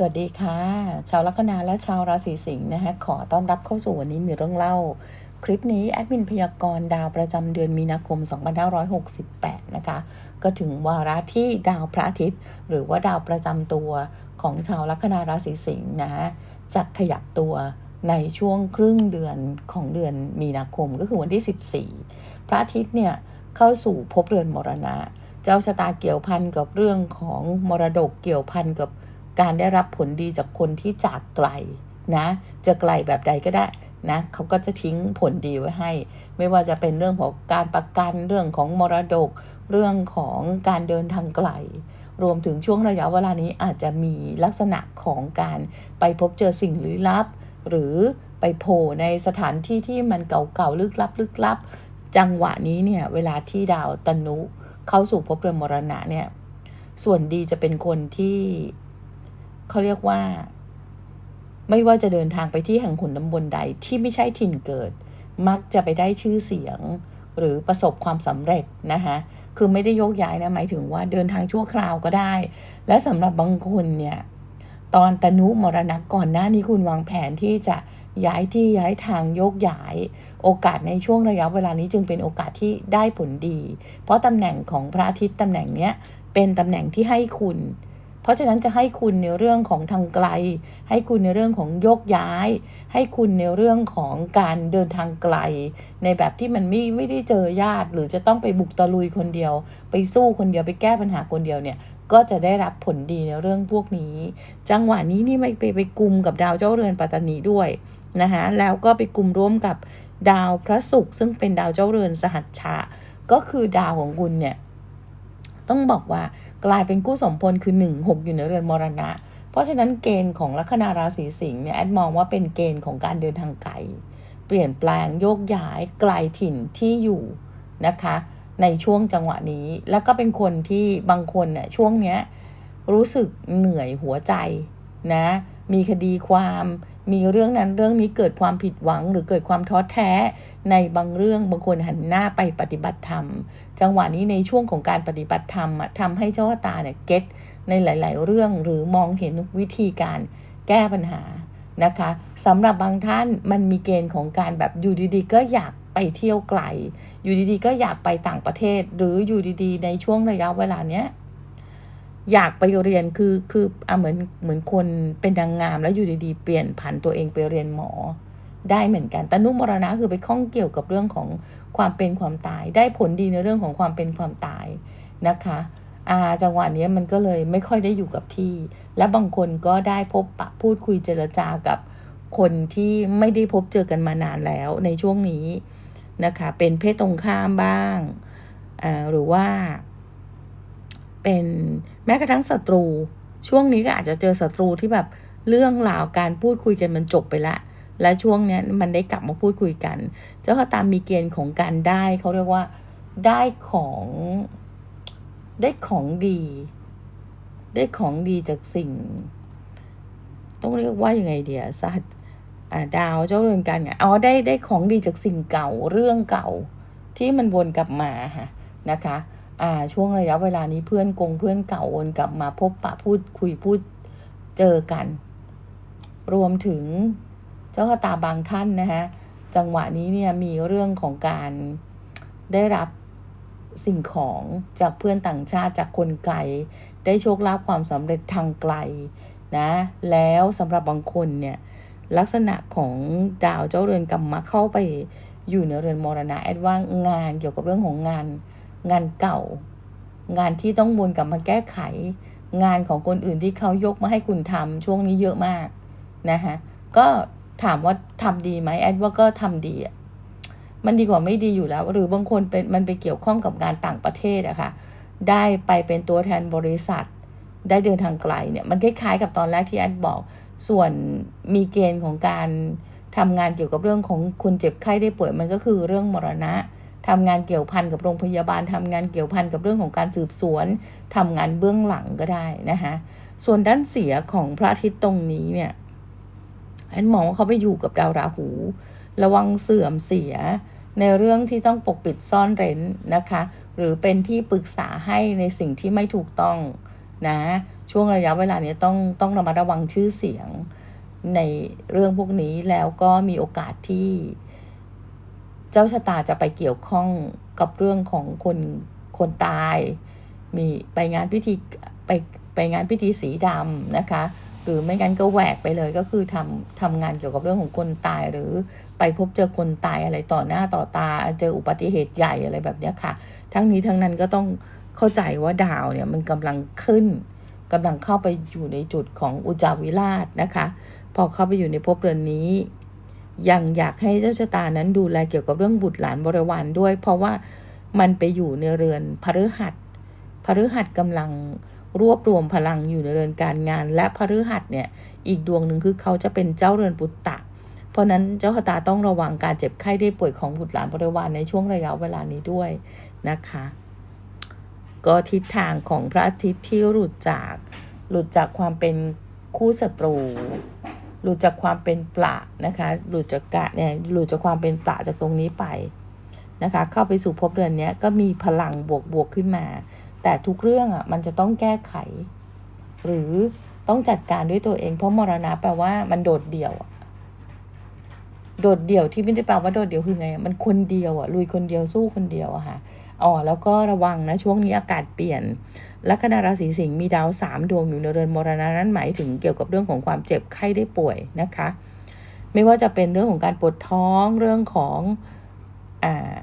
สวัสดีค่ะ ชาวลัคนาและชาวราศีสิงห์นะคะขอต้อนรับเข้าสู่วันนี้มีเรื่องเล่า คลิปนี้แอดมินพยากรณ์ดาวประจำเดือนมีนาคม 2568 นะคะ ก็ถึงวาระที่ดาวพระอาทิตย์ หรือว่าดาวประจำตัวของชาวลัคนาราศีสิงห์นะจะขยับตัวในช่วงครึ่งเดือนของเดือนมีนาคมก็คือวันที่ 14 พระอาทิตย์เนี่ยเข้าสู่ภพเรือนมรณะ เจ้าชะตาเกี่ยวพันกับเรื่องของมรดกเกี่ยวพันกับ การได้รับผลดีจากคนที่จากไกลนะจะไกลแบบใดก็ได้นะเขาก็จะทิ้งผลดีไว้ให้ ไม่ว่าจะเป็นเรื่องของการประกันเรื่องของมรดก เรื่องของการเดินทางไกล รวมถึงช่วงระยะเวลานี้อาจจะมีลักษณะของการไปพบเจอสิ่งลี้ลับ หรือไปโผล่ในสถานที่ที่มันเก่าๆลึกลับลึกลับ จังหวะนี้เนี่ยเวลาที่ดาวตนุเข้าสู่ภพเรือนมรณะเนี่ยส่วนดีจะเป็นคนที่ เขาเรียกว่า ไม่ว่าจะเดินทางไปที่แห่งขุนน้ำบนใดที่ไม่ใช่ถิ่นเกิด มักจะไปได้ชื่อเสียง หรือประสบความสำเร็จนะคะคือไม่ได้โยกย้ายนะหมายถึงว่าเดินทางชั่วคราวก็ได้ และสำหรับบางคนเนี่ยตอนตนุมรณะก่อนหน้านี้คุณวางแผนที่จะย้ายที่ย้ายทางโยกย้าย โอกาสในช่วงระยะเวลานี้จึงเป็นโอกาสที่ได้ผลดี เพราะตำแหน่งของพระอาทิตย์ตำแหน่งเนี้ยเป็นตำแหน่งที่ให้คุณ ราะฉะนั้นจะให้คุณในเรื่องของทางไกล ให้คุณในเรื่องของโยกย้าย ให้คุณในเรื่องของการเดินทางไกล ในแบบที่มันไม่ไม่ได้เจอญาติ หรือจะต้องไปบุกตะลุยคนเดียว ไปสู้คนเดียวไปแก้ปัญหาคนเดียวเนี่ยก็จะได้รับผลดีในเรื่องพวกนี้ จังหวะนี้นี่ไม่ไปไปกลุ่มกับดาวเจ้าเรือนปัตตานีด้วยนะคะแล้วก็ไปกลุ่มร่วมกับดาวพระศุกร์ซึ่งเป็นดาวเจ้าเรือนสหัชชะ ก็คือดาวของคุณเนี่ยต้องบอกว่า กลายเป็นกู้สมพลคือ 1 6 อยู่ในเรือนมรณะ เพราะฉะนั้นเกณฑ์ของลัคนาราศีสิงห์เนี่ยแอดมองว่าเป็นเกณฑ์ของการเดินทางไกลเปลี่ยนแปลงโยกย้ายไกลถิ่นที่อยู่นะคะ ในช่วงจังหวะนี้ แล้วก็เป็นคนที่บางคนเนี่ยช่วงเนี้ยรู้สึกเหนื่อยหัวใจ นะ มีคดีความ มีเรื่องนั้นเรื่องนี้เกิดความผิดหวังหรือเกิดความท้อแท้ในบางเรื่องบางคนหันหน้าไปปฏิบัติธรรม จังหวะนี้ในช่วงของการปฏิบัติธรรมทำให้เจ้าตาเนี่ยเก็ตในหลาย ๆ เรื่องหรือมองเห็นวิธีการแก้ปัญหานะคะสำหรับบางท่านมันมีเกณฑ์ของการแบบอยู่ดีๆก็อยากไปเที่ยวไกล อยู่ดีๆก็อยากไปต่างประเทศ หรืออยู่ดีๆ ในช่วงระยะเวลาเนี้ย อยากไปเรียนคือคืออะเหมือนเหมือนคนเป็นนางงาม แล้วอยู่ดีๆเปลี่ยนผันตัวเองไปเรียนหมอ ได้เหมือนกันแต่นุมรณะคือไปข้องเกี่ยวกับเรื่องของความเป็นความตาย ได้ผลดีในเรื่องของความเป็นความตายนะคะอาจังหวะนี้มันก็เลยไม่ค่อยได้อยู่กับที่ และบางคนก็ได้พบปะพูดคุยเจรจากับคนที่ไม่ได้พบเจอกันมานานแล้วในช่วงนี้นะคะ เป็นเพศตรงข้ามบ้าง หรือว่า เป็นแม้กระทั่งศัตรู ช่วงนี้ก็อาจจะเจอศัตรูที่แบบเรื่องราวการพูดคุยกันมันจบไปละ และช่วงนี้มันได้กลับมาพูดคุยกัน เจ้าขาตามมีเกณฑ์ของการได้เขาเรียกว่าได้ของได้ของดี ได้ของดีจากสิ่ง ต้องเรียกว่ายังไงเดียสัตว์ดาวเจ้าเรือนการไงอ๋อได้ได้ของดีจากสิ่งเก่าเรื่องเก่าที่มันวนกลับมาค่ะนะคะ ช่วงระยะเวลานี้เพื่อนกงเพื่อนเก่าวนกลับมาพบปะพูดคุยพูดเจอกัน รวมถึงเจ้าตาบางท่านนะคะจังหวะนี้เนี่ยมีเรื่องของการได้รับสิ่งของจากเพื่อนต่างชาติจากคนไกล ได้โชคลาภความสำเร็จทางไกลนะแล้วสำหรับบางคนเนี่ยลักษณะของดาวเจ้าเรือนกรรมมาเข้าไปอยู่ในเรือนมรณะแอดว่างงานเกี่ยวกับเรื่องของงาน งานเก่า งานที่ต้องวนกลับมาแก้ไข งานของคนอื่นที่เขายกมาให้คุณทำช่วงนี้เยอะมากนะคะก็ถามว่าทำดีไหมแอดว่าก็ทำดีอะมันดีกว่าไม่ดีอยู่แล้ว หรือบางคนเป็นมันไปเกี่ยวข้องกับงานต่างประเทศอะคะ่ะได้ไปเป็นตัวแทนบริษัท ได้เดินทางไกลเนี่ยมันคล้ายๆกับตอนแรกที่แอดบอก ส่วนมีเกณฑ์ของการทำงานเกี่ยวกับเรื่องของคนเจ็บไข้ได้ป่วยมันก็คือเรื่องมรณะ ทำงานเกี่ยวพันกับโรงพยาบาลทำงานเกี่ยวพันกับเรื่องของการสืบสวนทำงานเบื้องหลังก็ได้นะคะส่วนด้านเสียของพระอาทิตย์ตรงนี้เนี่ยอันมองว่าเขาไปอยู่กับดาวราหู ระวังเสื่อมเสียในเรื่องที่ต้องปกปิดซ่อนเร้นนะคะ หรือเป็นที่ปรึกษาให้ในสิ่งที่ไม่ถูกต้องนะช่วงระยะเวลานี้ต้องต้องระมัดระวังชื่อเสียงในเรื่องพวกนี้แล้วก็มีโอกาสที่ จ้าชะตาจะไปเกี่ยวข้องกับเรื่องของคนคนตาย มีไปงานพิธีไปไปงานพิธีสีดำนะคะ หรือไม่งั้นก็แหวกไปเลยก็คือทำทำงานเกี่ยวกับเรื่องของคนตาย หรือไปพบเจอคนตายอะไรต่อหน้าต่อตา เจออุบัติเหตุใหญ่อะไรแบบนี้ค่ะ ทั้งนี้ทั้งนั้นก็ต้องเข้าใจว่าดาวเนี่ยมันกำลังขึ้นกำลังเข้าไปอยู่ในจุดของอุจจาวิราชนะคะ พอเข้าไปอยู่ในภพเรือนนี้ ยังอยากให้เจ้าชะตานั้นดูแลเกี่ยวกับเรื่องบุตรหลานบริวารด้วย เพราะว่ามันไปอยู่ในเรือนพฤหัสพฤหัสกำลังรวบรวมพลังอยู่ในเรือนการงาน และพฤหัสเนี่ยอีกดวงหนึ่งคือเขาจะเป็นเจ้าเรือนปุตตะ เพราะนั้นเจ้าชะตาต้องระวังการเจ็บไข้ได้ป่วยของบุตรหลานบริวารในช่วงระยะเวลานี้ด้วยนะคะ ก็ทิศทางของพระอาทิตย์ที่หลุดจากหลุดจากความเป็นคู่ศัตรู หลุดจากความเป็นปละนะคะ หลุดจากกะเนี่ยหลุดจากความเป็นปละจากตรงนี้ไปนะคะ เข้าไปสู่ภพเรือนเนี้ยก็มีพลังบวกบวกขึ้นมา แต่ทุกเรื่องอะมันจะต้องแก้ไข หรือต้องจัดการด้วยตัวเอง เพราะมรณะแปลว่ามันโดดเดี่ยว โดดเดี่ยวที่ไม่ได้แปลว่าโดดเดี่ยวคือไง มันคนเดียวอะลุยคนเดียวสู้คนเดียวอะค่ะอ๋อแล้วก็ระวังนะช่วงนี้อากาศเปลี่ยน ลัคนาราศีสิงห์มีดาวสามดวงอยู่ในเรือนมรณะนั้นหมายถึงเกี่ยวกับเรื่องของความเจ็บไข้ได้ป่วยนะคะ ไม่ว่าจะเป็นเรื่องของการปวดท้องเรื่องของอา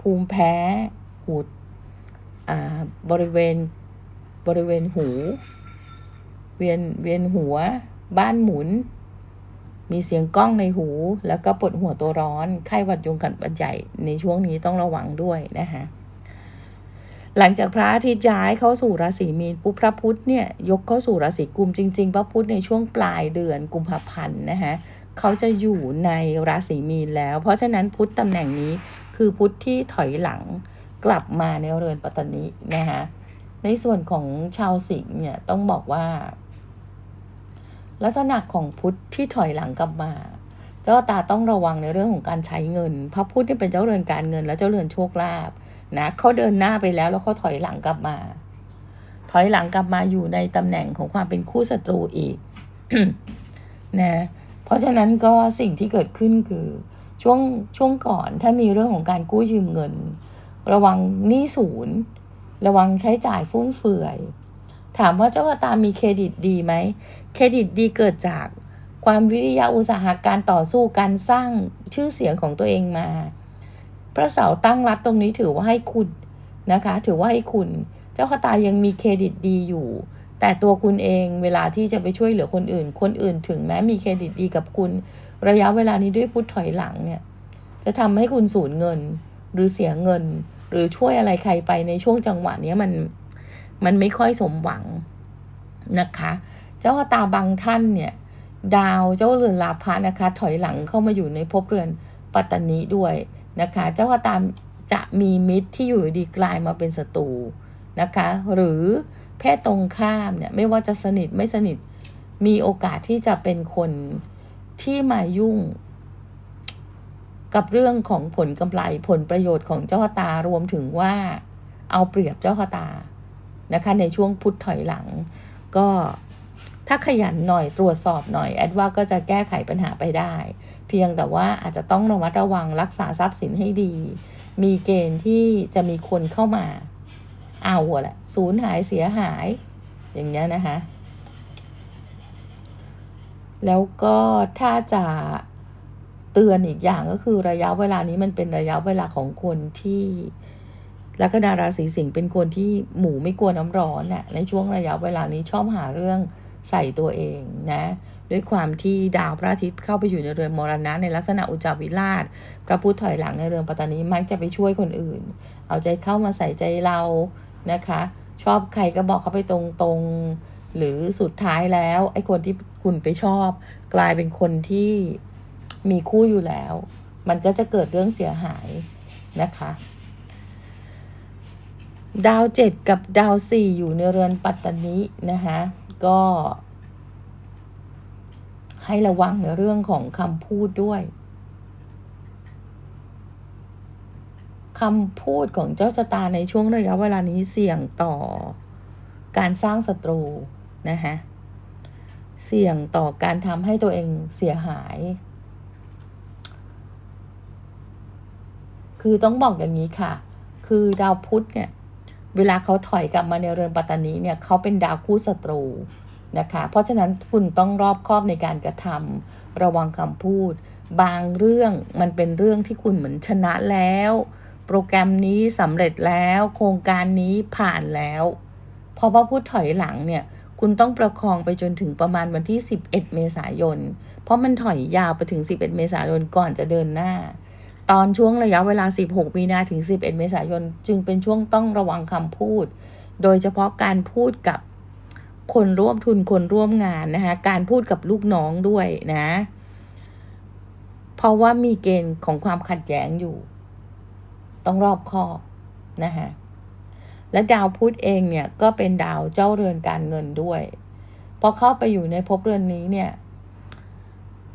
ภูมิแพ้หูอ่าบริเวณบริเวณหู เวียนเวียนหัว บ้านหมุน มีเสียงกล้องในหู แล้วก็ปวดหัวตัวร้อน ไข้หวัดยุงกัดบัดใหญ่ในช่วงนี้ต้องระวังด้วยนะคะ หลังจากพระอาทิตย์ย้ายเข้าสู่ราศีมีนปุ๊บพระพุธเนี่ยยกเข้าสู่ราศีกุมจริง ๆ พระพุธในช่วงปลายเดือนกุมภาพันธ์นะคะเขาจะอยู่ในราศีมีนแล้ว เพราะฉะนั้นพุธตำแหน่งนี้คือพุธที่ถอยหลังกลับมาในเรือนปัตตนินะคะในส่วนของชาวสิงห์เนี่ยต้องบอกว่า ลักษณะของพุธที่ถอยหลังกลับมาเจ้าตาต้องระวังในเรื่องของการใช้เงิน พระพุธเนี่ยเป็นเจ้าเรือนการเงินและเจ้าเรือนโชคลาภ นะเขาเดินหน้าไปแล้วแล้วเขาถอยหลังกลับมา ถอยหลังกลับมาอยู่ในตำแหน่งของความเป็นคู่ศัตรูอีกนะเพราะฉะนั้นก็สิ่งที่เกิดขึ้นคือ ช่วงช่วงก่อนถ้ามีเรื่องของการกู้ยืมเงิน ระวังหนี้ศูนย์ ระวังใช้จ่ายฟุ่มเฟือย ถามว่าเจ้าตามีเครดิตดีไหมเครดิตดีเกิดจากความวิริยะอุตสาหะการต่อสู้การสร้างชื่อเสียงของตัวเองมา พระเสาตั้งรัฐตรงนี้ถือว่าให้คุณนะคะ ถือว่าให้คุณ เจ้าชะตายังมีเครดิตดีอยู่ แต่ตัวคุณเองเวลาที่จะไปช่วยเหลือคนอื่น คนอื่นถึงแม้มีเครดิตดีกับคุณ ระยะเวลานี้ด้วยพุทธถอยหลังเนี่ยจะทำให้คุณสูญเงิน หรือเสียเงิน หรือช่วยอะไรใครไปในช่วงจังหวะนี้มันมันไม่ค่อยสมหวังนะคะ เจ้าตาบางท่านเนี่ยดาวเจ้าเรือนลาภะนะคะ ถอยหลังเข้ามาอยู่ในภพเรือนปัตตานีด้วย นะคะ เจ้าชะตาจะมีมิตรที่อยู่ดีกลายมาเป็นศัตรูนะคะ หรือเพศตรงข้ามเนี่ยไม่ว่าจะสนิทไม่สนิทมีโอกาสที่จะเป็นคนที่มายุ่ง กับเรื่องของผลกำไรผลประโยชน์ของเจ้าตารวมถึงว่าเอาเปรียบเจ้าตานะคะ ในช่วงพุทธถอยหลัง ก็ถ้าขยันหน่อยตรวจสอบหน่อย แอดว่าก็จะแก้ไขปัญหาไปได้ เพียงแต่ว่าอาจจะต้องระมัดระวังรักษาทรัพย์สินให้ดี มีเกณฑ์ที่จะมีคนเข้ามา เอาแหละสูญหายเสียหาย อย่างเงี้ยนะคะ แล้วก็ถ้าจะเตือนอีกอย่างก็คือระยะเวลานี้มันเป็นระยะเวลาของคนที่ลัคนาราศีสิงห์เป็นคนที่หมูไม่กลัวน้ำร้อนน่ะในช่วงระยะเวลานี้ชอบหาเรื่องใส่ตัวเองนะ ด้วยความที่ดาวพระอาทิตย์เข้าไปอยู่ในเรือนมรณะในลักษณะอุจจาวิราช พระพุทธถอยหลังในเรือนปัตตานีมักจะไปช่วยคนอื่น เอาใจเข้ามาใส่ใจเรานะคะ ชอบใครก็บอกเขาไปตรงๆ หรือสุดท้ายแล้วไอ้คนที่คุณไปชอบ กลายเป็นคนที่มีคู่อยู่แล้ว มันก็จะเกิดเรื่องเสียหายนะคะดาวเจ็ดกับดาวสี่อยู่ในเรือนปัตตานินะคะก็ ให้ระวังในเรื่องของคำพูดด้วยคำพูดของเจ้าชะตาในช่วงระยะเวลานี้เสี่ยงต่อการสร้างศัตรูนะคะเสี่ยงต่อการทำให้ตัวเองเสียหาย คือต้องบอกอย่างนี้ค่ะ คือดาวพุธเนี่ย เวลาเขาถอยกลับมาในเรือนปัตตานีเนี่ยเขาเป็นดาวคู่ศัตรู นะคะ เพราะฉะนั้นคุณต้องรอบคอบในการกระทำระวังคำพูด บางเรื่องมันเป็นเรื่องที่คุณเหมือนชนะแล้ว โปรแกรมนี้สำเร็จแล้ว โครงการนี้ผ่านแล้วพอพระพุธถอยหลังเนี่ยคุณต้องประคองไปจนถึงประมาณวันที่ 11 เมษายน เพราะมันถอยยาวไปถึง 11 เมษายนก่อนจะเดินหน้า ตอนช่วงระยะเวลา 16 มีนาถึง 11 เมษายน จึงเป็นช่วงต้องระวังคำพูด โดยเฉพาะการพูดกับ คนร่วมทุนคนร่วมงานนะคะการพูดกับลูกน้องด้วยนะ เพราะว่ามีเกณฑ์ของความขัดแย้งอยู่ ต้องรอบคอบนะคะและดาวพุธเองเนี่ยก็เป็นดาวเจ้าเรือนการเงินด้วยพอเข้าไปอยู่ในภพเรือนนี้เนี่ย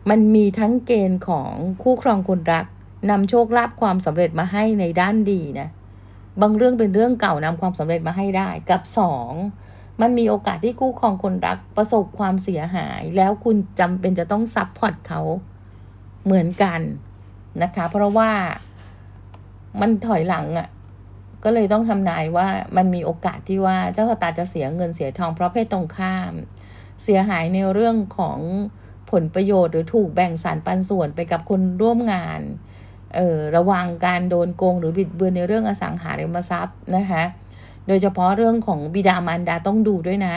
มันมีทั้งเกณฑ์ของคู่ครองคนรักนำโชคลาภความสำเร็จมาให้ในด้านดีนะ บางเรื่องเป็นเรื่องเก่านำความสำเร็จมาให้ได้ กับสอง มันมีโอกาสที่คู่ครองคนรักประสบความเสียหาย แล้วคุณจำเป็นจะต้องซับพอร์ตเขาเหมือนกันนะคะ เพราะว่ามันถอยหลังอะ่ะ ก็เลยต้องทำนายว่ามันมีโอกาสที่ว่าเจ้าชะตาจะเสียเงินเสียทองเพราะเพศตรงข้าม เสียหายในเรื่องของผลประโยชน์หรือถูกแบ่งสารปันส่วนไปกับคนร่วมงานเออระวังการโดนโกงหรือบิดเบือนในเรื่องอสังหาริมทรัพย์นะคะ โดยเฉพาะเรื่องของบิดามารดาต้องดูด้วยนะ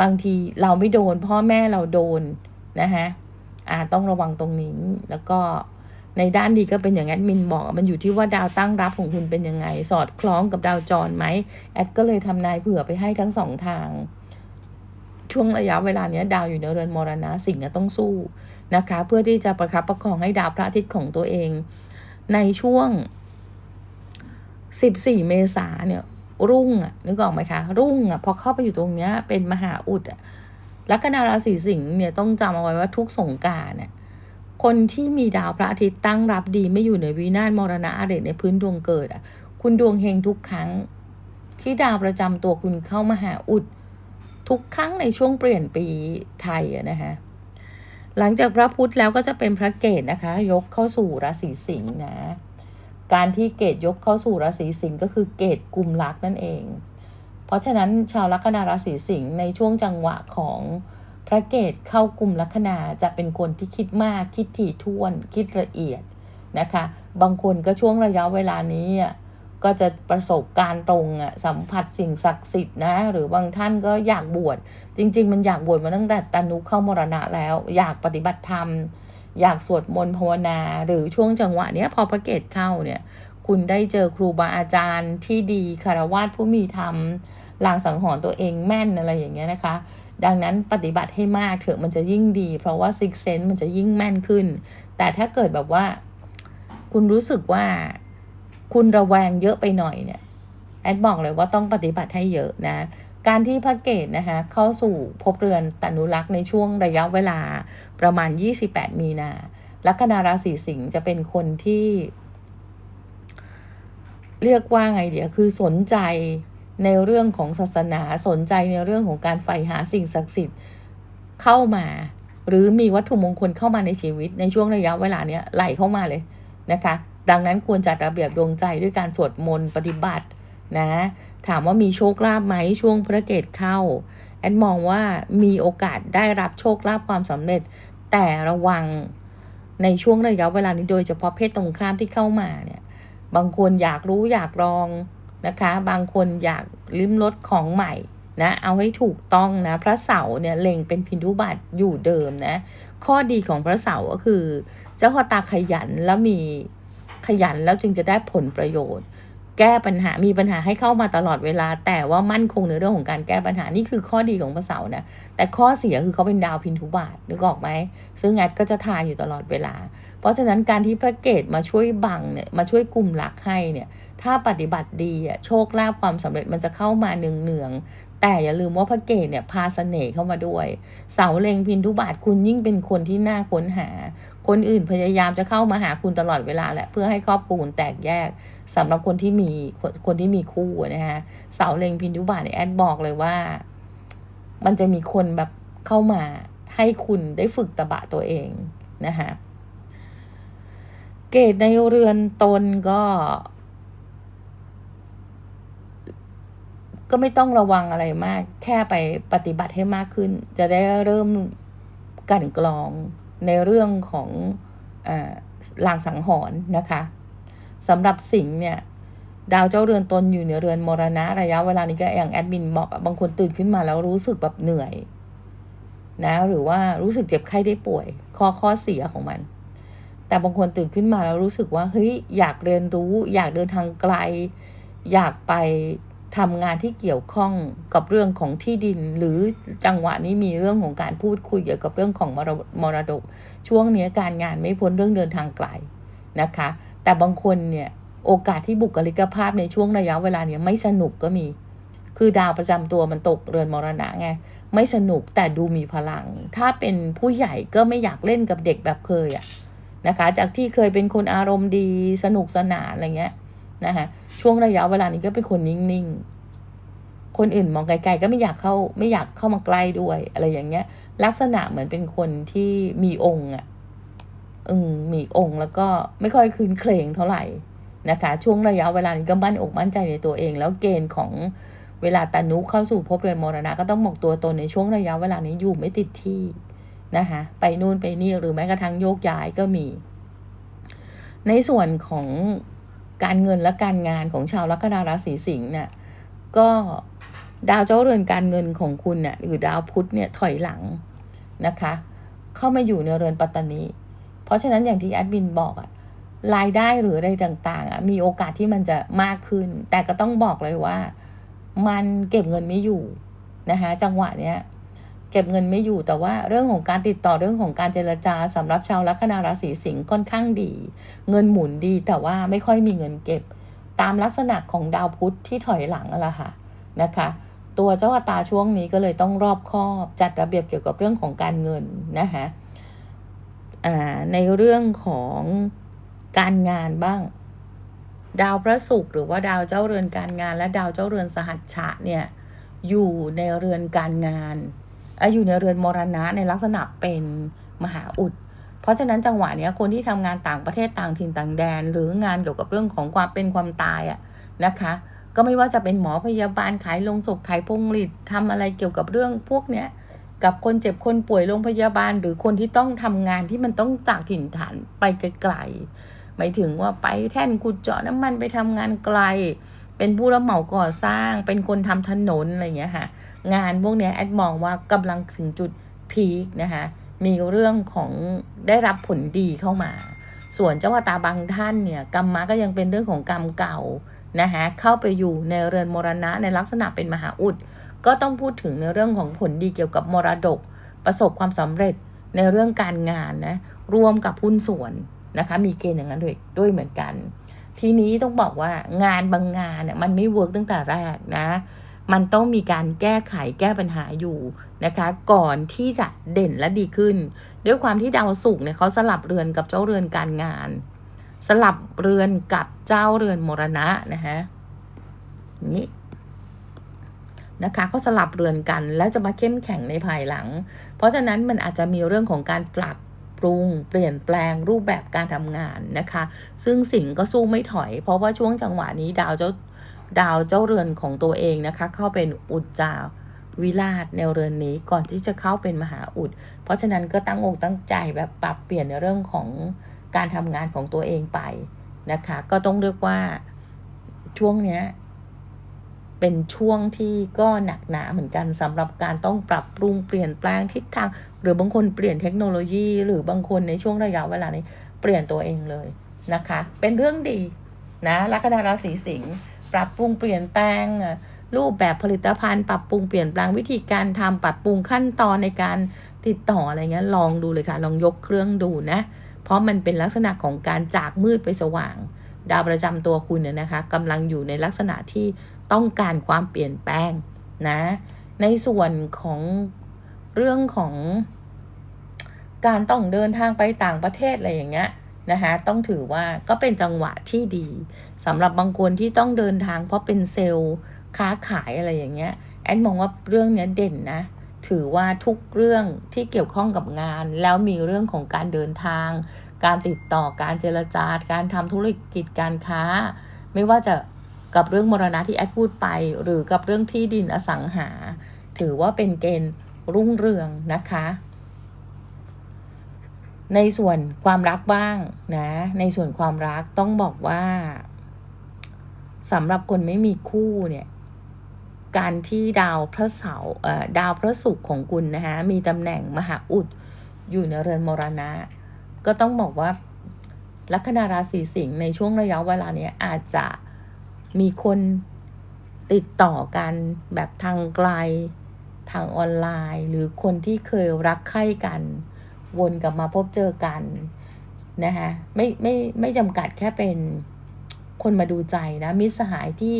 บางทีเราไม่โดน พ่อแม่เราโดนนะคะอ่าต้องระวังตรงนี้แล้วก็ในด้านดีก็เป็นอย่างแอดมินบอกมันอยู่ที่ว่าดาวตั้งรับของคุณเป็นยังไง สอดคล้องกับดาวจรไหมแอดก็เลยทำนายเผื่อไปให้ทั้งสองทาง ช่วงระยะเวลาเนี้ยดาวอยู่ในเรือนมรณะสิ่งนี้ต้องสู้นะคะ เพื่อที่จะประคับประคองให้ดาวพระอาทิตย์ของตัวเอง ในช่วง 14 เมษาเนี่ย รุ่งอะนึกออกไหมคะ รุ่งอะพอเข้าไปอยู่ตรงเนี้ยเป็นมหาอุดอะลัคนาราศีสิงห์เนี่ยต้องจำเอาไว้ว่าทุกสงการเนี่ยคนที่มีดาวพระอาทิตย์ตั้งรับดีไม่อยู่ในวินาศมรณะอาเดชในพื้นดวงเกิดอะคุณดวงเฮงทุกครั้ง ที่ดาวประจำตัวคุณเข้ามาหาอุด ทุกครั้งในช่วงเปลี่ยนปีไทยอะนะคะหลังจากพระพุธแล้วก็จะเป็นพระเกตนะคะ ยกเข้าสู่ราศีสิงห์นะ การที่เกตยกเข้าสู่ราศีสิงห์ก็คือเกตกลุ่มรักนั่นเอง เพราะฉะนั้นชาวลัคนาราศีสิงห์ในช่วงจังหวะของพระเกตเข้ากลุ่มลัคนาจะเป็นคนที่คิดมากคิดถี่ถ้วน คิดละเอียดนะคะ บางคนก็ช่วงระยะเวลานี้ก็จะประสบการณ์ตรงอะสัมผัสสิ่งศักดิ์สิทธิ์นะ หรือบางท่านก็อยากบวชจริง ๆ มันอยากบวชมาตั้งแต่ตานุเข้ามรณะแล้ว อยากปฏิบัติธรรม อยากสวดมนต์ภาวนาหรือช่วงจังหวะเนี้ยพอพระเกตเข้าเนี่ยคุณได้เจอครูบาอาจารย์ที่ดีคารวะผู้มีธรรมลางสังหรณ์ตัวเองแม่นอะไรอย่างเงี้ยนะคะ ดังนั้นปฏิบัติให้มากเถอะมันจะยิ่งดี เพราะว่าซิกเซนมันจะยิ่งแม่นขึ้น แต่ถ้าเกิดแบบว่า คุณรู้สึกว่าคุณระแวงเยอะไปหน่อยเนี่ยแอดบอกเลยว่าต้องปฏิบัติให้เยอะนะ การที่พระเกตนะคะเข้าสู่ภพเรือนตนุรักษ์ในช่วงระยะเวลา ประมาณ 28 มีนาลัคนาราศีสิงห์จะเป็นคนที่ เรียกว่าไงเดี๋ยวคือสนใจในเรื่องของศาสนาสนใจในเรื่องของการใฝ่หาสิ่งศักดิ์สิทธิ์เข้ามา หรือมีวัตถุมงคลเข้ามาในชีวิตในช่วงระยะเวลาเนี้ยไหลเข้ามาเลยนะคะ ดังนั้นควรจัดระเบียบดวงใจด้วยการสวดมนต์ปฏิบัตินะถามว่ามีโชคลาภไหมช่วงพระเกตเข้าแอนมองว่ามีโอกาสได้รับโชคลาภความสำเร็จ แต่ระวังในช่วงระยะเวลานี้โดยเฉพาะเพศตรงข้ามที่เข้ามาเนี่ย บางคนอยากรู้อยากลองนะคะ บางคนอยากลิ้มรสของใหม่นะ เอาให้ถูกต้องนะ พระเสาเนี่ยเล็งเป็นพินทุบัตอยู่เดิมนะ ข้อดีของพระเสาก็คือ เจ้าขตาขยันแล้วมีขยันแล้วจึงจะได้ผลประโยชน์ แก้ปัญหามีปัญหาให้เข้ามาตลอดเวลา แต่ว่ามั่นคงในเรื่องของการแก้ปัญหานี่คือข้อดีของพระเสาร์นะแต่ข้อเสียคือเขาเป็นดาวพินทุบาทนึกออกไหมซึ่งแอดก็จะทายอยู่ตลอดเวลา เพราะฉะนั้นการที่พระเกตมาช่วยบังเนี่ยมาช่วยกลุ่มหลักให้เนี่ยถ้าปฏิบัติดีอะโชคลาภความสำเร็จมันจะเข้ามาเนืองๆแต่อย่าลืมว่าพระเกศเนี่ยพาเสน่ห์เข้ามาด้วย เสาเลงพินทุบาทคุณยิ่งเป็นคนที่น่าค้นหา คนอื่นพยายามจะเข้ามาหาคุณตลอดเวลาแหละเพื่อให้ครอบครัวแตกแยกสำหรับคนที่มีคนที่มีคู่นะฮะเสาเลงพินทุบาทเนี่ยแอดบอกเลยว่า มันจะมีคนแบบเข้ามาให้คุณได้ฝึกตะบะตัวเองนะคะ เกตในเรือนตนก็ ก็ไม่ต้องระวังอะไรมาก แค่ไปปฏิบัติให้มากขึ้น จะได้เริ่มกลั่นกรองในเรื่องของอาลางสังหรณ์นะคะสำหรับสิงห์เนี่ยดาวเจ้าเรือนตนอยู่ในเรือนมรณะระยะเวลานี้ก็อย่างแอดมินบอกบางคนตื่นขึ้นมาแล้วรู้สึกแบบเหนื่อยนะหรือว่ารู้สึกเจ็บไข้ได้ป่วย ข้อข้อเสียของมัน แต่บางคนตื่นขึ้นมาแล้วรู้สึกว่าเฮ้ยอยากเรียนรู้ อยากเดินทางไกล อยากไปทำงานที่เกี่ยวข้องกับเรื่องของที่ดิน หรือจังหวะนี้มีเรื่องของการพูดคุยเกี่ยวกับเรื่องของมรมรดก ช่วงนี้การงานไม่พ้นเรื่องเดินทางไกลนะคะ แต่บางคนเนี่ยโอกาสที่บุคลิกภาพในช่วงระยะเวลาเนี้ยไม่สนุกก็มี คือดาวประจำตัวมันตกเรือนมรณะไง ไม่สนุกแต่ดูมีพลัง ถ้าเป็นผู้ใหญ่ก็ไม่อยากเล่นกับเด็กแบบเคยอะ นะคะ จากที่เคยเป็นคนอารมณ์ดีสนุกสนานอะไรเงี้ยนะคะช่วงระยะเวลานี้ก็เป็นคนนิ่งๆ คนอื่นมองไกลๆก็ไม่อยากเข้าไม่อยากเข้ามาใกล้ด้วยอะไรอย่างเงี้ย ลักษณะเหมือนเป็นคนที่มีองค์อะอืมมีองค์แล้วก็ไม่ค่อยคืนเครงเท่าไหร่นะคะ ช่วงระยะเวลานี้ก็มั่นอกมั่นใจในตัวเอง แล้วเกณฑ์ของเวลาตานุเข้าสู่ภพเรือนมรณะก็ต้องบอกตัวตนในช่วงระยะเวลานี้อยู่ไม่ติดที่ นะคะไปนู่นไปนี่หรือแม้กระทั่งโยกย้ายก็มี ในส่วนของการเงินและการงานของชาวลัคนาราศีสิงห์เนี่ยก็ดาวเจ้าเรือนการเงินของคุณเนี่ยหรือดาวพุธเนี่ยถอยหลังนะคะ เข้ามาอยู่ในเรือนปัตตานีเพราะฉะนั้นอย่างที่แอดมินบอกอะรายได้หรืออะไรต่างๆอะมีโอกาสที่มันจะมากขึ้น แต่ก็ต้องบอกเลยว่า มันเก็บเงินไม่อยู่นะคะจังหวะเนี้ย เก็บเงินไม่อยู่แต่ว่าเรื่องของการติดต่อเรื่องของการเจรจาสำหรับชาวลัคนาราศีสิงห์ค่อนข้างดี เงินหมุนดีแต่ว่าไม่ค่อยมีเงินเก็บ ตามลักษณะของดาวพุธที่ถอยหลังนั่นแหละค่ะนะคะตัวเจ้าตาช่วงนี้ก็เลยต้องรอบคอบจัดระเบียบเกี่ยวกับเรื่องของการเงินนะคะในเรื่องของการงานบ้าง ดาวพระศุกร์หรือว่าดาวเจ้าเรือนการงาน และดาวเจ้าเรือนสหัชชะเนี่ยอยู่ในเรือนการงาน อยู่ในเรือนมรณะในลักษณะเป็นมหาอุด เพราะฉะนั้นจังหวะเนี้ยคนที่ทำงานต่างประเทศต่างถิ่นต่างแดน หรืองานเกี่ยวกับเรื่องของความเป็นความตายอะนะคะ ก็ไม่ว่าจะเป็นหมอพยาบาลขายลงศพขายพงหลิดทำอะไรเกี่ยวกับเรื่องพวกเนี้ยกับคนเจ็บคนป่วยโรงพยาบาล หรือคนที่ต้องทำงานที่มันต้องจากถิ่นฐานไปไกลๆหมายถึงว่าไปแท่นขุดเจาะน้ำมันไปทำงานไกล เป็นผู้รับเหมาก่อสร้าง เป็นคนทำถนนอะไรอย่างเงี้ยค่ะ งานพวกนี้แอดมองว่ากำลังถึงจุดพีคนะคะมีเรื่องของได้รับผลดีเข้ามา ส่วนเจ้าวตาบางท่านเนี่ยกรรมะก็ยังเป็นเรื่องของกรรมเก่านะคะเข้าไปอยู่ในเรือนมรณะในลักษณะเป็นมหาอุด ก็ต้องพูดถึงในเรื่องของผลดีเกี่ยวกับมรดก ประสบความสำเร็จในเรื่องการงานนะรวมกับหุ้นส่วนนะคะมีเกณฑ์อย่างนั้นด้วยด้วยเหมือนกัน ทีนี้ต้องบอกว่างานบางงานเนี่ยมันไม่เวิร์กตั้งแต่แรกนะ มันต้องมีการแก้ไขแก้ปัญหาอยู่นะคะ ก่อนที่จะเด่นและดีขึ้น ด้วยความที่ดาวศุกร์เนี่ยเขาสลับเรือนกับเจ้าเรือนการงาน สลับเรือนกับเจ้าเรือนมรณะนะคะนี่นะคะเขาสลับเรือนกันแล้วจะมาเข้มแข็งในภายหลัง เพราะฉะนั้นมันอาจจะมีเรื่องของการปรับปรุง เปลี่ยนแปลงรูปแบบการทำงานนะคะ ซึ่งสิ่งก็สู้ไม่ถอย เพราะว่าช่วงจังหวะนี้ดาวเจ้า ดาวเจ้าเรือนของตัวเองนะคะ เข้าเป็นอุจจาวิราชในเรือนนี้ก่อนที่จะเข้าเป็นมหาอุด เพราะฉะนั้นก็ตั้งอกตั้งใจแบบปรับเปลี่ยนในเรื่องของการทำงานของตัวเองไปนะคะ ก็ต้องเรียกว่าช่วงเนี้ยเป็นช่วงที่ก็หนักหนาเหมือนกันสำหรับการต้องปรับปรุงเปลี่ยนแปลงทิศทาง หรือบางคนเปลี่ยนเทคโนโลยี หรือบางคนในช่วงระยะเวลานี้เปลี่ยนตัวเองเลยนะคะ เป็นเรื่องดีนะลัคนาราศีสิงห์ ปรับปรุงเปลี่ยนแปลงรูปแบบผลิตภัณฑ์ปรับปรุงเปลี่ยนแปลงวิธีการทำปรับปรุงขั้นตอนในการติดต่ออะไรเงี้ยลองดูเลยค่ะ ลองยกเครื่องดูนะ เพราะมันเป็นลักษณะของการจากมืดไปสว่าง ดาวประจำตัวคุณเนี่ยนะคะกำลังอยู่ในลักษณะที่ต้องการความเปลี่ยนแปลงนะ ในส่วนของเรื่องของการต้องเดินทางไปต่างประเทศอะไรอย่างเงี้ย นะคะต้องถือว่าก็เป็นจังหวะที่ดีสำหรับบางคนที่ต้องเดินทางเพราะเป็นเซลล์ค้าขายอะไรอย่างเงี้ยแอนมองว่าเรื่องนี้เด่นนะ ถือว่าทุกเรื่องที่เกี่ยวข้องกับงาน แล้วมีเรื่องของการเดินทาง การติดต่อการเจรจาการทำธุรกิจการค้า ไม่ว่าจะกับเรื่องมรณะที่แอดพูดไป หรือกับเรื่องที่ดินอสังหา ถือว่าเป็นเกณฑ์รุ่งเรืองนะคะ ในส่วนความรักบ้างนะ ในส่วนความรักต้องบอกว่าสำหรับคนไม่มีคู่เนี่ยการที่ดาวพระเสาร์เอ่อดาวพระศุกร์ของคุณนะคะมีตำแหน่งมหาอุดอยู่ในเรือนมรณะ ก็ต้องบอกว่าลัคนาราศีสิงห์ในช่วงระยะเวลาเนี้ยอาจจะมีคนติดต่อกันแบบทางไกลทางออนไลน์ หรือคนที่เคยรักใคร่กัน วนกลับมาพบเจอกันนะคะไม่ไม่ไม่จำกัดแค่เป็นคนมาดูใจนะมิตรสหายที่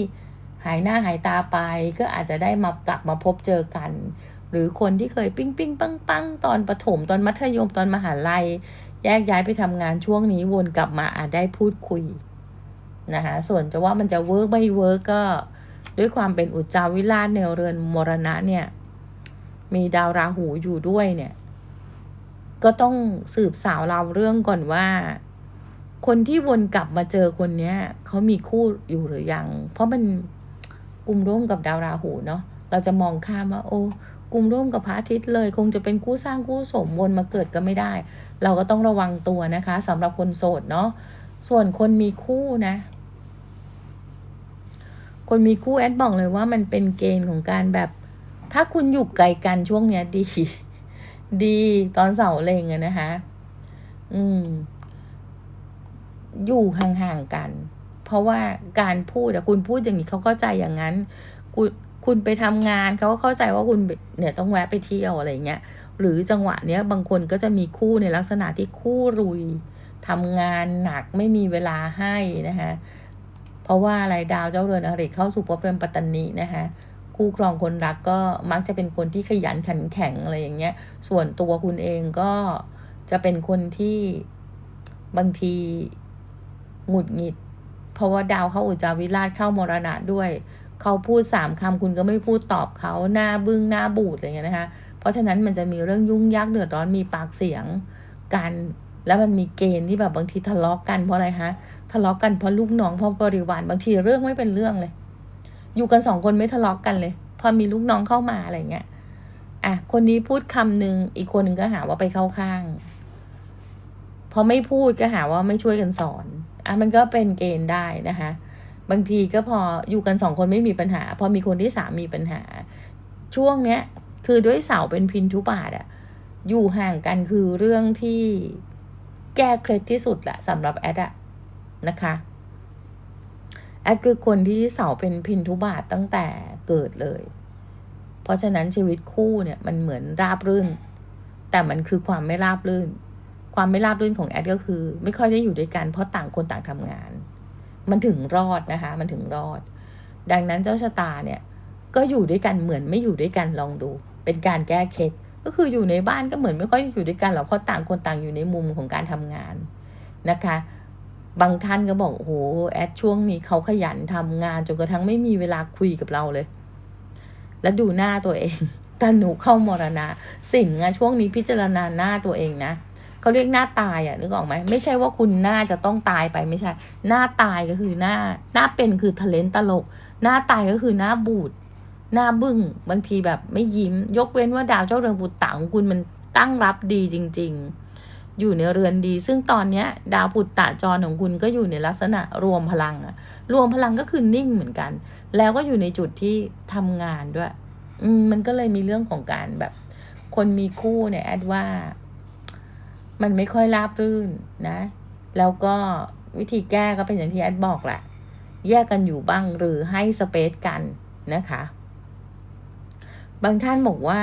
หายหน้าหายตาไปก็อาจจะได้มากลับมาพบเจอกัน หรือคนที่เคยปิ้งปิ้งปังปังตอนประถมตอนมัธยมตอนมหาลัย แยกย้ายไปทำงานช่วงนี้วนกลับมาอาจได้พูดคุยนะคะส่วนจะว่ามันจะเวิร์กไม่เวิร์กก็ด้วยความเป็นอุจจาวิราชในเรือนมรณะเนี่ย มีดาวราหูอยู่ด้วยเนี่ย ก็ต้องสืบสาวเราเรื่องก่อนว่า คนที่วนกลับมาเจอคนเนี้ยเขามีคู่อยู่หรือยัง เพราะมันกลุ่มร่วมกับดาวราหูเนาะเราจะมองข้ามว่าโอ้กลุ่มร่วมกับพระอาทิตย์เลย คงจะเป็นคู่สร้างคู่สมวนมาเกิดก็ไม่ได้ เราก็ต้องระวังตัวนะคะสำหรับคนโสดเนาะส่วนคนมีคู่นะ คนมีคู่แอดบอกเลยว่ามันเป็นเกณฑ์ของการแบบ ถ้าคุณอยู่ไกลกันช่วงเนี้ยดี ดีตอนเสาเลงอะนะคะ อืม อยู่ห่างๆกัน เพราะว่าการพูดอะคุณพูดอย่างนี้เขาเข้าใจอย่างนั้น คุณคุณไปทำงานเขาก็เข้าใจว่าคุณเนี่ยต้องแวะไปเที่ยวอะไรเงี้ย หรือจังหวะเนี้ยบางคนก็จะมีคู่ในลักษณะที่คู่รุยทำงานหนักไม่มีเวลาให้นะคะเพราะว่าอะไรดาวเจ้าเรือนอริเข้าสู่ภพเรือนปัตตานีนะคะ คู่ครองคนรักก็มักจะเป็นคนที่ขยันขันแข็งอะไรอย่างเงี้ย ส่วนตัวคุณเองก็จะเป็นคนที่บางทีหงุดหงิด เพราะว่าดาวเข้าอุจจาวิราชเข้ามรณะด้วย เขาพูดสามคำคุณก็ไม่พูดตอบเขาหน้าบึ้งหน้าบูดอะไรเงี้ยนะคะ เพราะฉะนั้นมันจะมีเรื่องยุ่งยากเดือดร้อนมีปากเสียงกันแล้วมันมีเกณฑ์ที่แบบบางทีทะเลาะกกันเพราะอะไรฮะทะเลาะกกันเพราะลูกน้องเพราะบริวารบางทีเรื่องไม่เป็นเรื่องเลย อยู่กันสองคนไม่ทะเลาะกกันเลย พอมีลูกน้องเข้ามาอะไรเงี้ยอะคนนี้พูดคำหนึ่งอีกคนหนึ่งก็หาว่าไปเข้าข้าง พอไม่พูดก็หาว่าไม่ช่วยกันสอนอะมันก็เป็นเกณฑ์ได้นะคะ บางทีก็พออยู่กันสองคนไม่มีปัญหา พอมีคนที่สามมีปัญหา ช่วงเนี้ยคือด้วยเสาเป็นพินทุบาทอะอยู่ห่างกันคือเรื่องที่แก้เคล็ดที่สุดแหละสำหรับแอดอะนะคะ แอดคือคนที่เสาเป็นพินทุบาทตั้งแต่เกิดเลย เพราะฉะนั้นชีวิตคู่เนี่ยมันเหมือนราบรื่น แต่มันคือความไม่ราบรื่น ความไม่ราบรื่นของแอดก็คือ ไม่ค่อยได้อยู่ด้วยกันเพราะต่างคนต่างทำงาน มันถึงรอดนะคะ มันถึงรอด ดังนั้นเจ้าชะตาเนี่ยก็อยู่ด้วยกันเหมือนไม่อยู่ด้วยกันลองดู เป็นการแก้เคล็ดก็คืออยู่ในบ้านก็เหมือนไม่ค่อยอยู่ด้วยกันหรอกเพราะต่างคนต่างอยู่ในมุมของการทำงานนะคะ บางท่านก็บอกโอ้โหแอดช่วงนี้เขาขยันทำงานจนกระทั่งไม่มีเวลาคุยกับเราเลย แล้วดูหน้าตัวเองแต่หนูเข้ามรณะ สิ่งอะช่วงนี้พิจารณาหน้าตัวเองนะเขาเรียกหน้าตายอะนึกออกไหมไม่ใช่ว่าคุณหน้าจะต้องตายไปไม่ใช่ หน้าตายก็คือหน้า หน้าเป็นคือทะเลนตลก หน้าตายก็คือหน้าบูดหน้าบึ้งบางทีแบบไม่ยิ้ม ยกเว้นว่าดาวเจ้าเรือนปุตตะของคุณมันตั้งรับดีจริง ๆ อยู่ในเรือนดี ซึ่งตอนเนี้ยดาวปุตตะจรของคุณก็อยู่ในลักษณะรวมพลังอะรวมพลังก็คือนิ่งเหมือนกัน แล้วก็อยู่ในจุดที่ทำงานด้วย อืมมันก็เลยมีเรื่องของการแบบ คนมีคู่เนี่ยแอดว่า มันไม่ค่อยราบรื่นนะ แล้วก็วิธีแก้ก็เป็นอย่างที่แอดบอกแหละ แยกกันอยู่บ้างหรือให้สเปซกันนะคะ บางท่านบอกว่า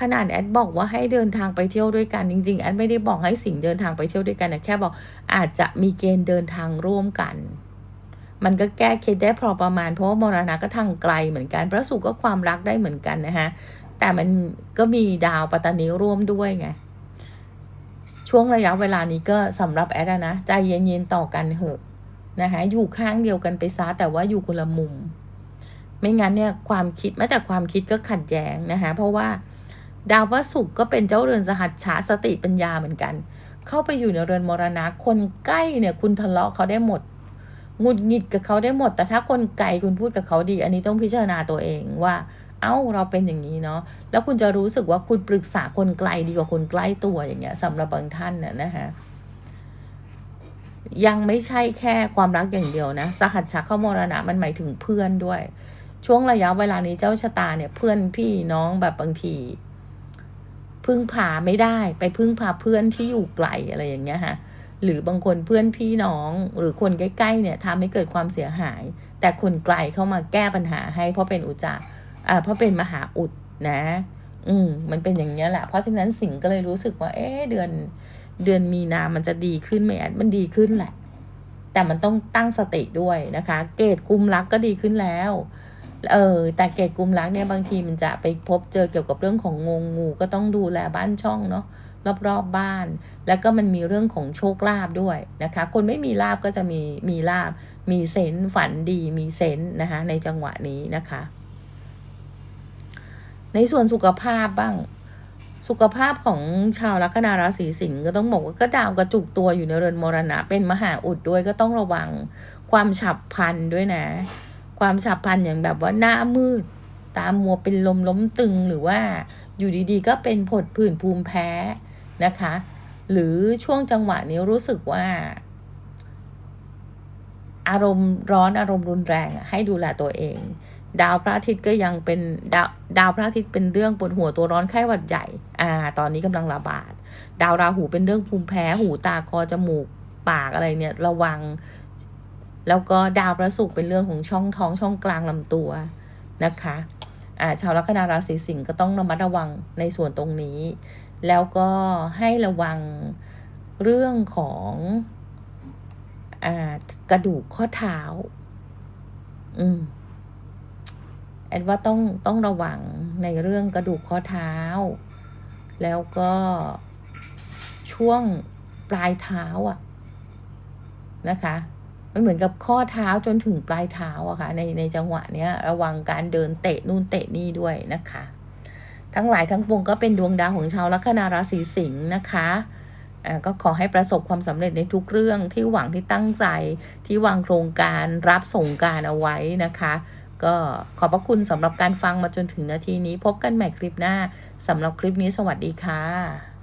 ขนาดแอดบอกว่าให้เดินทางไปเที่ยวด้วยกันจริงๆแอดไม่ได้บอกให้สิ่งเดินทางไปเที่ยวด้วยกันนะแค่บอกอาจจะมีเกณฑ์เดินทางร่วมกัน มันก็แก้เคล็ดได้พอประมาณ เพราะว่ามรณะก็ทางไกลเหมือนกันพระศุก็ความรักได้เหมือนกันนะฮะแต่มันก็มีดาวปัตตานีร่วมด้วยไงช่วงระยะเวลานี้ก็สำหรับแอดนะใจเย็นๆต่อกันเถอะนะคะอยู่ข้างเดียวกันไปซะแต่ว่าอยู่คนละมุม ไม่งั้นเนี่ยความคิดแม้แต่ความคิดก็ขัดแย้งนะคะเพราะว่า ดาวพระศุกร์ก็เป็นเจ้าเรือนสหัสฉาสติปัญญาเหมือนกัน เข้าไปอยู่ในเรือนมรณะ คนใกล้เนี่ยคุณทะเลาะเขาได้หมดหงุดหงิดกับเขาได้หมด แต่ถ้าคนไกลคุณพูดกับเขาดี อันนี้ต้องพิจารณาตัวเองว่า เอ้าเราเป็นอย่างนี้เนาะแล้วคุณจะรู้สึกว่าคุณปรึกษาคนไกลดีกว่าคนใกล้ตัวอย่างเงี้ยสำหรับบางท่านน่ะนะคะยังไม่ใช่แค่ความรักอย่างเดียวนะ สหัสชักเข้ามรณะมันหมายถึงเพื่อนด้วย ช่วงระยะเวลานี้เจ้าชะตาเนี่ยเพื่อนพี่น้องแบบบางที พึ่งพาไม่ได้ไปพึ่งพาเพื่อนที่อยู่ไกลอะไรอย่างเงี้ยฮะหรือบางคนเพื่อนพี่น้องหรือคนใกล้ๆเนี่ยทำให้เกิดความเสียหาย แต่คนไกลเข้ามาแก้ปัญหาให้เพราะเป็นอุจจาอ่าเพราะเป็นมหาอุดนะ อืมมันเป็นอย่างเงี้ยแหละ เพราะฉะนั้นสิงก็เลยรู้สึกว่า เอ๊ะเดือนเดือนมีนามันจะดีขึ้นไหมอะมันดีขึ้นแหละ แต่มันต้องตั้งสติด้วยนะคะ เกตกุมรักก็ดีขึ้นแล้ว เออแต่เกตกลุ่มรักเนี่ยบางทีมันจะไปพบเจอเกี่ยวกับเรื่องของงงงู ก็ต้องดูแลบ้านช่องเนาะรอบๆบบ้าน แล้วก็มันมีเรื่องของโชคลาภด้วยนะคะ คนไม่มีลาบก็จะมีมีลาบ มีเซนฝันดี มีเซนนะคะในจังหวะนี้นะคะ ในส่วนสุขภาพบ้าง สุขภาพของชาวลัคนาราศีสิงห์ก็ต้องบอกว่าก็ดาวกระจุกตัวอยู่ในเรือนมรณะ เป็นมหาอุดด้วยก็ต้องระวังความฉับพลันด้วยนะ ความฉับพลันอย่างแบบว่าหน้ามืด ตามัวเป็นลมล้มตึงหรือว่าอยู่ดีๆ ก็เป็นผดผื่นภูมิแพ้นะคะ หรือช่วงจังหวะนี้รู้สึกว่า อารมณ์ร้อนอารมณ์รุนแรงให้ดูแลตัวเอง ดาวพระอาทิตย์ก็ยังเป็นดาวดาวพระอาทิตย์เป็นเรื่องปวดหัวตัวร้อนไข้หวัดใหญ่อ่าตอนนี้กำลังระบาด ดาวราหูเป็นเรื่องภูมิแพ้หูตาคอจมูกปากอะไรเนี่ยระวัง แล้วก็ดาวพระศุกร์เป็นเรื่องของช่องท้องช่องกลางลำตัวนะคะอ่าชาวลัคนาราศีสิงห์ก็ต้องระมัดระวังในส่วนตรงนี้ แล้วก็ให้ระวังเรื่องของอกระดูกข้อเท้า อืมแอดว่าต้องต้องระวังในเรื่องกระดูกข้อเท้า แล้วก็ช่วงปลายเท้าอะนะคะ มันเหมือนกับข้อเท้าจนถึงปลายเท้าอะค่ะในในจังหวะเนี้ยระวังการเดินเตะนู่นเตะนี่ด้วยนะคะ ทั้งหลายทั้งปวงก็เป็นดวงดาวของชาวลัคนาราศีสิงห์นะคะอ่าก็ขอให้ประสบความสำเร็จในทุกเรื่องที่หวังที่ตั้งใจที่วางโครงการรับส่งการเอาไว้นะคะ ก็ขอบพระคุณสำหรับการฟังมาจนถึงนาทีนี้ พบกันใหม่คลิปหน้าสำหรับคลิปนี้สวัสดีค่ะ